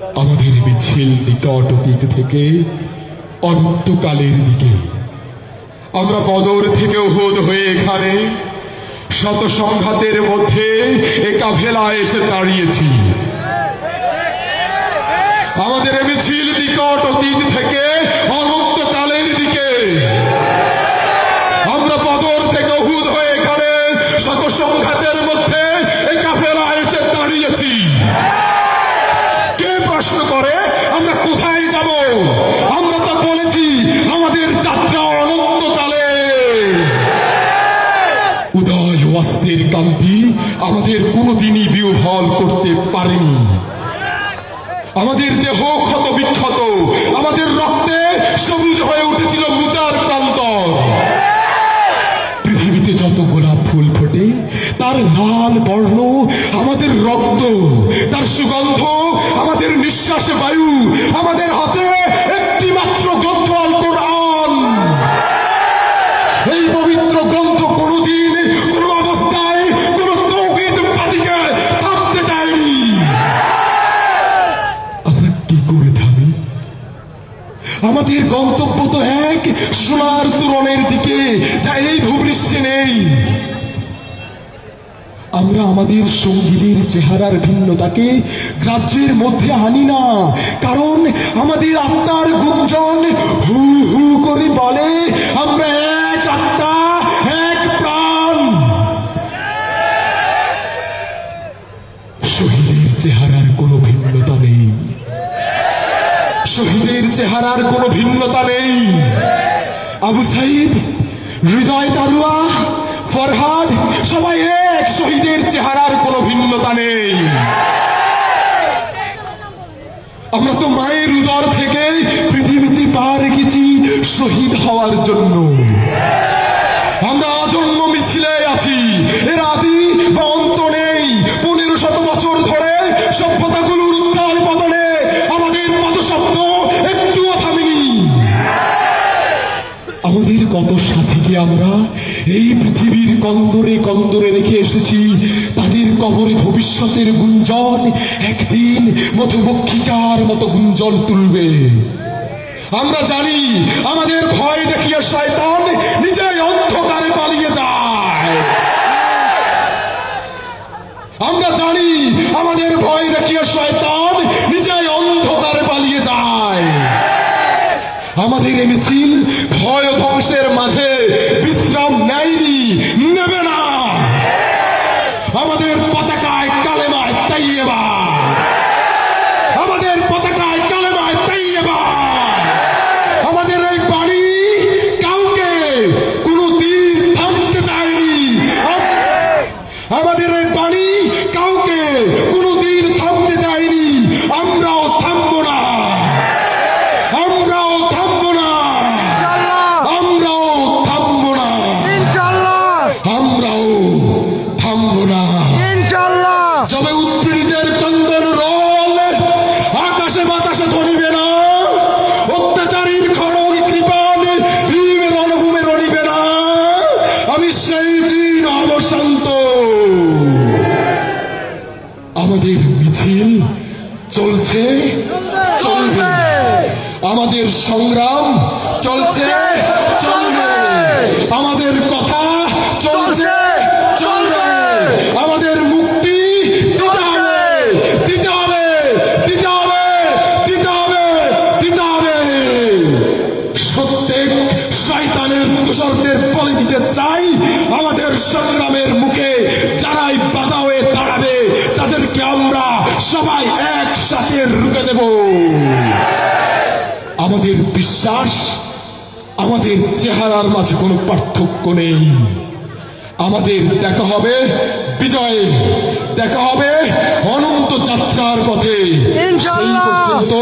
আমাদের মিছিল নিকট অতীত থেকে অনন্তকালের দিকে। আমরা বদর থেকে উহুদ হয়ে এখানে শত সংঘাতের মধ্যে এ কাফেলা এসে দাঁড়িয়েছি। আমাদের মিছিল নিকট অতীত থেকে অনন্তকালের দিকে। আমরা বদর থেকে উহুদ হয়ে এখানে শত সংঘাতের মধ্যে বিহ্বল করতে পারেনি। আমাদের দেহ ক্ষত বিক্ষত, আমাদের রক্তে সবুজ হয়ে উঠেছিল মুতার প্রান্তর। পৃথিবীতে যত গোলাপ ফুল ফোটে, তার লাল বর্ণ আমাদের রক্ত, তার সুগন্ধ আমাদের নিঃশ্বাসে বায়ু, আমাদের হাতে আমাদের গন্তব্য তো এক, সোনার তুরনের দিকে, যা এই ভূপৃষ্ঠে নেই। আমরা আমাদের সঙ্গীদের চেহারার ভিন্নতাকে গ্রাহ্যের মধ্যে আনি না, কারণ আমাদের আত্মার গুঞ্জন হু হু করে বলে, আমরা এক আত্মা, এক প্রাণ। শহীদের চেহারার কোনো ভিন্নতা নেই। শহীদের চেহারার কোনো ভিন্নতা নেই। আবু সাইদ, হৃদয় তারুয়া, ফরহাদ, সবাই এক, শহীদের চেহারার কোনো ভিন্নতা নেই। আমরা তো মায়ের উদর থেকে পৃথিবীতে পা রেখেছি শহীদ হওয়ার জন্য। সাথীকে আমরা। এই পৃথিবীর কন্দরে কন্দরে রেখে এসেছি। তাদের কবরে ভবিষ্যতের গুঞ্জন একদিন মধুমক্ষিকার মতো গুঞ্জন তুলবে। আমরা জানি আমাদের ভয় দেখিয়ে শয়তান নিজেই অন্ধকারে পালিয়ে যায়। আমরা জানি আমাদের ভয় দেখিয়ে শয়তান নিজেই অন্ধকারে পালিয়ে যায়। আমাদের এই আমাদের আমাদের মিছিল চলছে, চলবে। আমাদের সংগ্রাম চলছে, চলবে। আমাদের কথা চলছে মুক্তি দিতে চাই, আমাদের সংগ্রামের মুখে আমাদের বিশ্বাস আমাদের চেহারার মাঝে কোনো পার্থক্য নেই। আমাদের দেখা হবে বিজয়ে দেখা হবে অনন্ত যাত্রার পথে। সেই পর্যন্ত